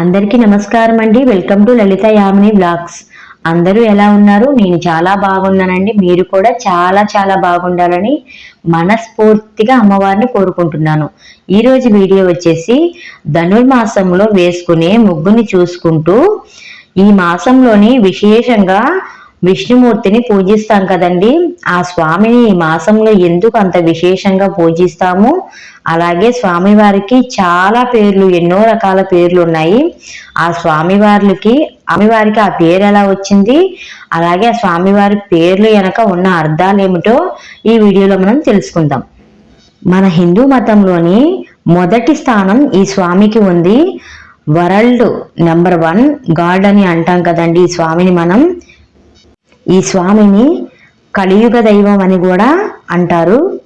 అందరికీ నమస్కారం అండి. Welcome to Lalitha Yamini blogs అందరూ ఎలా ఉన్నారు? నేను చాలా బాగున్నానండి. మీరు కూడా చాలా చాలా బాగుండాలని మనస్ఫూర్తిగా అమ్మవారిని కోరుకుంటున్నాను. ఈరోజు వీడియో వచ్చేసి ధనుర్మాసంలో వేసుకునే ముగ్గుని చూసుకుంటూ ఈ మాసంలోని విశేషంగా విష్ణుమూర్తిని పూజిస్తాం కదండి. ఆ స్వామిని ఈ మాసంలో ఎందుకు అంత విశేషంగా పూజిస్తాము? అలాగే స్వామివారికి చాలా పేర్లు ఎన్నో రకాల పేర్లు ఉన్నాయి. ఆ స్వామివారికి స్వామివారికి ఆ పేరు ఎలా వచ్చింది? అలాగే ఆ స్వామివారి పేర్లు వెనక ఉన్న అర్థాలు ఏమిటో ఈ వీడియోలో మనం తెలుసుకుందాం. మన హిందూ మతంలోని మొదటి స్థానం ఈ స్వామికి ఉంది. వరల్డ్ నెంబర్ వన్ గాడ్ అని అంటాం కదండి ఈ స్వామిని మనం. ఈ స్వామిని కలియుగ దైవం అని కూడా అంటారు.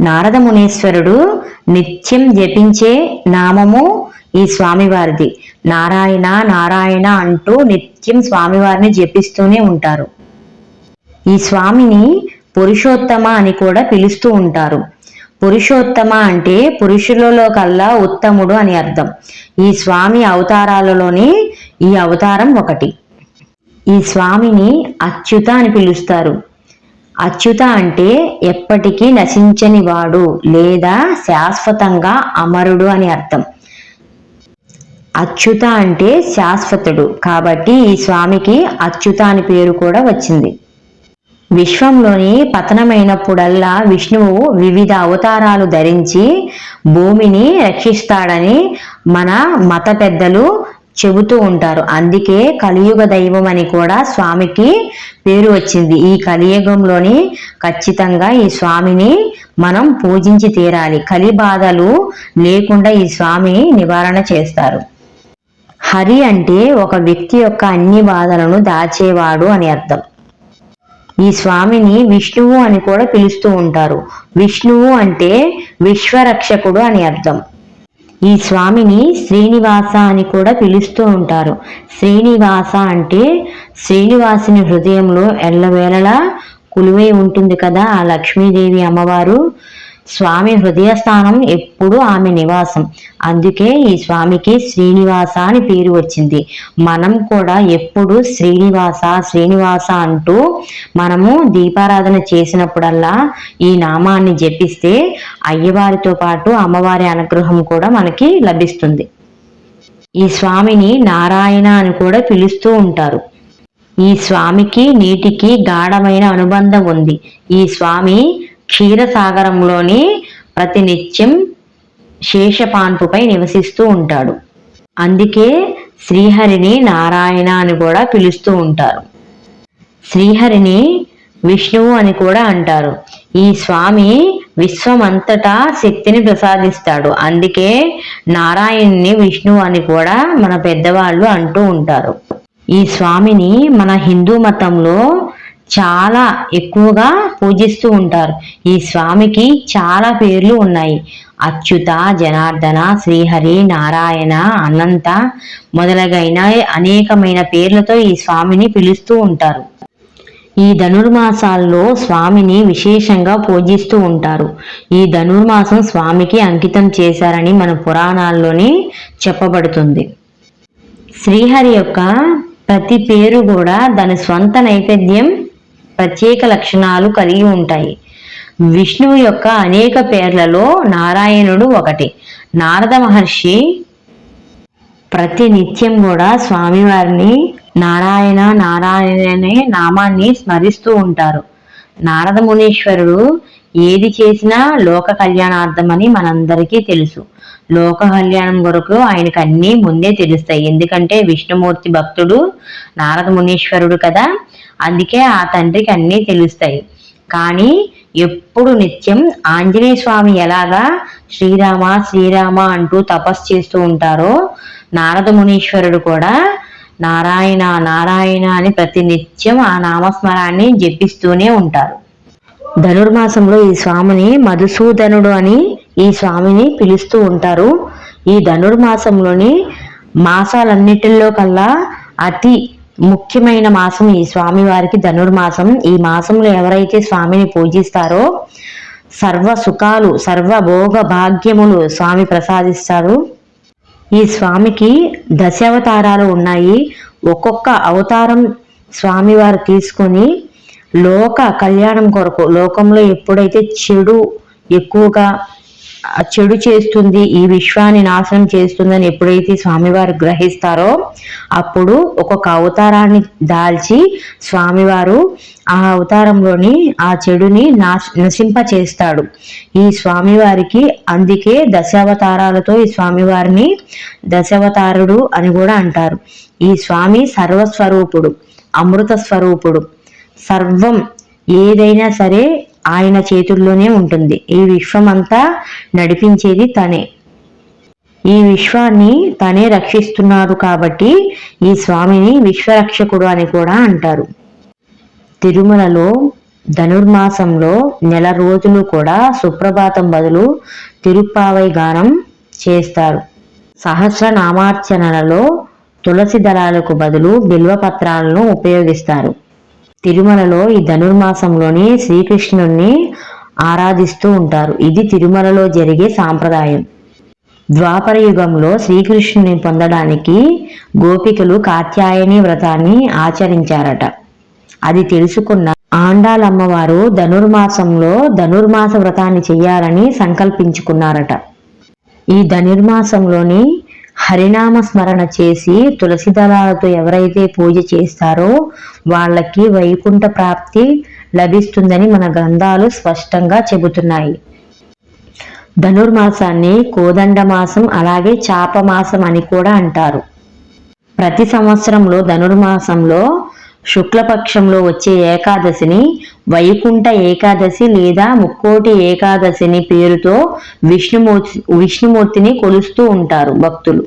నారద మునీశ్వరుడు నిత్యం జపించే నామము ఈ స్వామివారిది. నారాయణ నారాయణ అంటూ నిత్యం స్వామివారిని జపిస్తూనే ఉంటారు. ఈ స్వామిని పురుషోత్తమ అని కూడా పిలుస్తూ ఉంటారు. పురుషోత్తమ అంటే పురుషులలో కల్లా ఉత్తముడు అని అర్థం. ఈ స్వామి అవతారాలలోని ఈ అవతారం ఒకటి. ఈ స్వామిని అచ్యుత అని పిలుస్తారు. అచ్యుత అంటే ఎప్పటికీ నశించని వాడు లేదా శాశ్వతంగా అమరుడు అని అర్థం. అచ్యుత అంటే శాశ్వతుడు కాబట్టి ఈ స్వామికి అచ్యుత అని పేరు కూడా వచ్చింది. విశ్వంలోని పతనమైనప్పుడల్లా విష్ణువు వివిధ అవతారాలు ధరించి భూమిని రక్షిస్తాడని మన మత పెద్దలు చెబుతూ ఉంటారు. అందుకే కలియుగ దైవం అని కూడా స్వామికి పేరు వచ్చింది. ఈ కలియుగంలోని ఖచ్చితంగా ఈ స్వామిని మనం పూజించి తీరాలి. కలి బాధలు లేకుండా ఈ స్వామి నివారణ చేస్తారు. హరి అంటే ఒక వ్యక్తి యొక్క అన్ని బాధలను దాచేవాడు అని అర్థం. ఈ స్వామిని విష్ణువు అని కూడా పిలుస్తూ ఉంటారు. విష్ణువు అంటే విశ్వరక్షకుడు అని అర్థం. ఈ స్వామిని శ్రీనివాస అని కూడా పిలుస్తూ ఉంటారు. శ్రీనివాస అంటే శ్రీనివాసుని హృదయంలో ఎల్లవేళలా కులువై ఉంటుంది కదా ఆ లక్ష్మీదేవి అమ్మవారు. స్వామి హృదయస్థానం ఎప్పుడు ఆమె నివాసం. అందుకే ఈ స్వామికి శ్రీనివాస అని పేరు వచ్చింది. మనం కూడా ఎప్పుడు శ్రీనివాస శ్రీనివాస అంటూ మనము దీపారాధన చేసినప్పుడల్లా ఈ నామాన్ని జపిస్తే అయ్యవారితో పాటు అమ్మవారి అనుగ్రహం కూడా మనకి లభిస్తుంది. ఈ స్వామిని నారాయణ అని కూడా పిలుస్తూ ఉంటారు. ఈ స్వామికి నీటికి గాఢమైన అనుబంధం ఉంది. ఈ స్వామి క్షీరసాగరంలోని ప్రతినిత్యం శేషపాన్పుపై నివసిస్తూ ఉంటాడు. అందుకే శ్రీహరిని నారాయణ అని కూడా పిలుస్తూ ఉంటారు. శ్రీహరిని విష్ణువు అని కూడా అంటారు. ఈ స్వామి విశ్వమంతటా శక్తిని ప్రసాదిస్తాడు. అందుకే నారాయణ్ణి విష్ణువు అని కూడా మన పెద్దవాళ్ళు అంటూ ఉంటారు. ఈ స్వామిని మన హిందూ మతంలో చాలా ఎక్కువగా పూజిస్తూ ఉంటారు. ఈ స్వామికి చాలా పేర్లు ఉన్నాయి. అచ్యుత జనార్దన శ్రీహరి నారాయణ అనంత మొదలగైన అనేకమైన పేర్లతో ఈ స్వామిని పిలుస్తూ ఉంటారు. ఈ ధనుర్మాసాల్లో స్వామిని విశేషంగా పూజిస్తూ ఉంటారు. ఈ ధనుర్మాసం స్వామికి అంకితం చేశారని మన పురాణాల్లోని చెప్పబడుతుంది. శ్రీహరి యొక్క ప్రతి పేరు కూడా దాని స్వంత నైవేద్యం ప్రత్యేక లక్షణాలు కలిగి ఉంటాయి. విష్ణువు యొక్క అనేక పేర్లలో నారాయణుడు ఒకటి. నారద మహర్షి ప్రతి నిత్యం కూడా స్వామివారిని నారాయణ నారాయణ అనే నామాన్ని స్మరిస్తూ ఉంటారు. నారద మునీశ్వరుడు ఏది చేసినా లోక కళ్యాణార్థమని మనందరికీ తెలుసు. లోక కళ్యాణం కొరకు ఆయనకు అన్నీ ముందే తెలుస్తాయి. ఎందుకంటే విష్ణుమూర్తి భక్తుడు నారద మునీశ్వరుడు కదా. అందుకే ఆ తండ్రికి అన్నీ తెలుస్తాయి. కానీ ఎప్పుడు నిత్యం ఆంజనేయ స్వామి ఎలాగా శ్రీరామ శ్రీరామ అంటూ తపస్సు చేస్తూ ఉంటారో నారద మునీశ్వరుడు కూడా నారాయణ నారాయణ అని ప్రతి నిత్యం ఆ నామస్మరాన్ని జపిస్తూనే ఉంటారు. ధనుర్మాసంలో ఈ స్వామిని మధుసూదనుడు అని ఈ స్వామిని పిలుస్తూ ఉంటారు. ఈ ధనుర్మాసంలోని మాసాలన్నిటిలో కల్లా అతి ముఖ్యమైన మాసం ఈ స్వామి వారికి ధనుర్మాసం. ఈ మాసంలో ఎవరైతే స్వామిని పూజిస్తారో సర్వ సుఖాలు సర్వ భోగ భాగ్యములు స్వామి ప్రసాదిస్తారు. ఈ స్వామికి దశావతారాలు ఉన్నాయి. ఒక్కొక్క అవతారం స్వామివారు తీసుకొని లోక కళ్యాణం కొరకు లోకంలో ఎప్పుడైతే చెడు ఎక్కువగా చెడు చేస్తుంది ఈ విశ్వాన్ని నాశనం చేస్తుందని ఎప్పుడైతే స్వామివారు గ్రహిస్తారో అప్పుడు ఒక్కొక్క అవతారాన్ని దాల్చి స్వామివారు ఆ అవతారంలోని ఆ చెడుని నాశ నశింప చేస్తాడు ఈ స్వామివారికి అందుకే దశావతారాలతో ఈ స్వామివారిని దశావతారుడు అని కూడా అంటారు. ఈ స్వామి సర్వస్వరూపుడు అమృత స్వరూపుడు సర్వం ఏదైనా సరే ఆయన చేతుల్లోనే ఉంటుంది. ఈ విశ్వమంతా నడిపించేది తనే. ఈ విశ్వాన్ని తనే రక్షిస్తున్నారు కాబట్టి ఈ స్వామిని విశ్వరక్షకుడు అని కూడా అంటారు. తిరుమలలో ధనుర్మాసంలో నెల రోజులు కూడా సుప్రభాతం బదులు తిరుప్పావై గానం చేస్తారు. సహస్రనామార్చనలలో తులసి దళాలకు బదులు బిల్వపత్రాలను ఉపయోగిస్తారు. తిరుమలలో ఈ ధనుర్మాసంలోని శ్రీకృష్ణుణ్ణి ఆరాధిస్తూ ఉంటారు. ఇది తిరుమలలో జరిగే సాంప్రదాయం. ద్వాపర యుగంలో శ్రీకృష్ణుని పొందడానికి గోపికలు కాత్యాయని వ్రతాన్ని ఆచరించారట. అది తెలుసుకున్న ఆండాలమ్మవారు ధనుర్మాసంలో ధనుర్మాస వ్రతాన్ని చేయాలని సంకల్పించుకున్నారట. ఈ ధనుర్మాసంలోని హరినామ స్మరణ చేసి తులసి దళాలతో ఎవరైతే పూజ చేస్తారో వాళ్ళకి వైకుంఠ ప్రాప్తి లభిస్తుందని మన గ్రంథాలు స్పష్టంగా చెబుతున్నాయి. ధనుర్మాసాన్ని కోదండ మాసం అలాగే చాప మాసం అని కూడా అంటారు. ప్రతి సంవత్సరంలో ధనుర్మాసంలో శుక్లపక్షంలో వచ్చే ఏకాదశిని వైకుంఠ ఏకాదశి లేదా ముక్కోటి ఏకాదశిని పేరుతో విష్ణుమూర్తి విష్ణుమూర్తిని కొలుస్తూ ఉంటారు భక్తులు.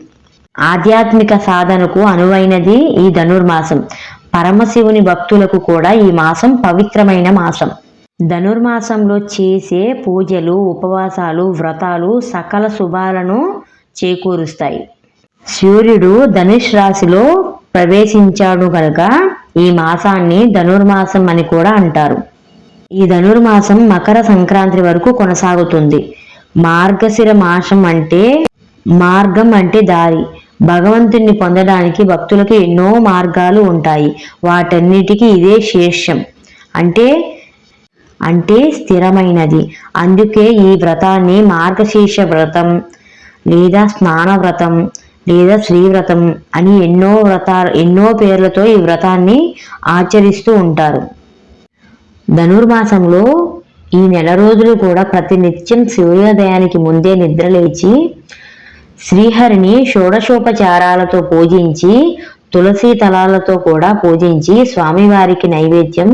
ఆధ్యాత్మిక సాధనకు అనువైనది ఈ ధనుర్మాసం. పరమశివుని భక్తులకు కూడా ఈ మాసం పవిత్రమైన మాసం. ధనుర్మాసంలో చేసే పూజలు ఉపవాసాలు వ్రతాలు సకల శుభాలను చేకూరుస్తాయి. సూర్యుడు ధనుష్ రాశిలో ప్రవేశించాడు కనుక ఈ మాసాన్ని ధనుర్మాసం అని కూడా అంటారు. ఈ ధనుర్మాసం మకర సంక్రాంతి వరకు కొనసాగుతుంది. మార్గశిర మాసం అంటే మార్గం అంటే దారి. భగవంతుణ్ణి పొందడానికి భక్తులకు ఎన్నో మార్గాలు ఉంటాయి. వాటన్నిటికీ ఇదే శేషం. అంటే అంటే స్థిరమైనది. అందుకే ఈ వ్రతాన్ని మార్గశీర్ష వ్రతం లేదా స్నాన వ్రతం లేదా శ్రీవ్రతం అని ఎన్నో వ్రతాలు ఎన్నో పేర్లతో ఈ వ్రతాన్ని ఆచరిస్తూ ఉంటారు. ధనుర్మాసంలో ఈ నెల రోజులు కూడా ప్రతినిత్యం సూర్యోదయానికి ముందే నిద్రలేచి శ్రీహరిని షోడశోపచారాలతో పూజించి తులసి తలాలతో కూడా పూజించి స్వామివారికి నైవేద్యం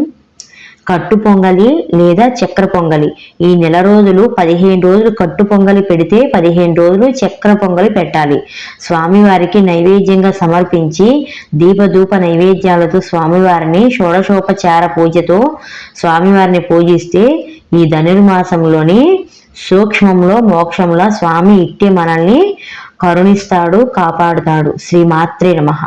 కట్టు పొంగలి లేదా చక్కెర పొంగలి. ఈ నెల రోజులు పదిహేను రోజులు కట్టు పొంగలి పెడితే పదిహేను రోజులు చక్కెర పొంగలి పెట్టాలి. స్వామివారికి నైవేద్యంగా సమర్పించి దీపధూప నైవేద్యాలతో స్వామివారిని షోడశోపచార పూజతో స్వామివారిని పూజిస్తే ఈ ధనుర్మాసంలోని సూక్ష్మంలో మోక్షంలో స్వామి ఇట్టి మనల్ని కరుణిస్తాడు కాపాడుతాడు. శ్రీ మాత్రే నమః.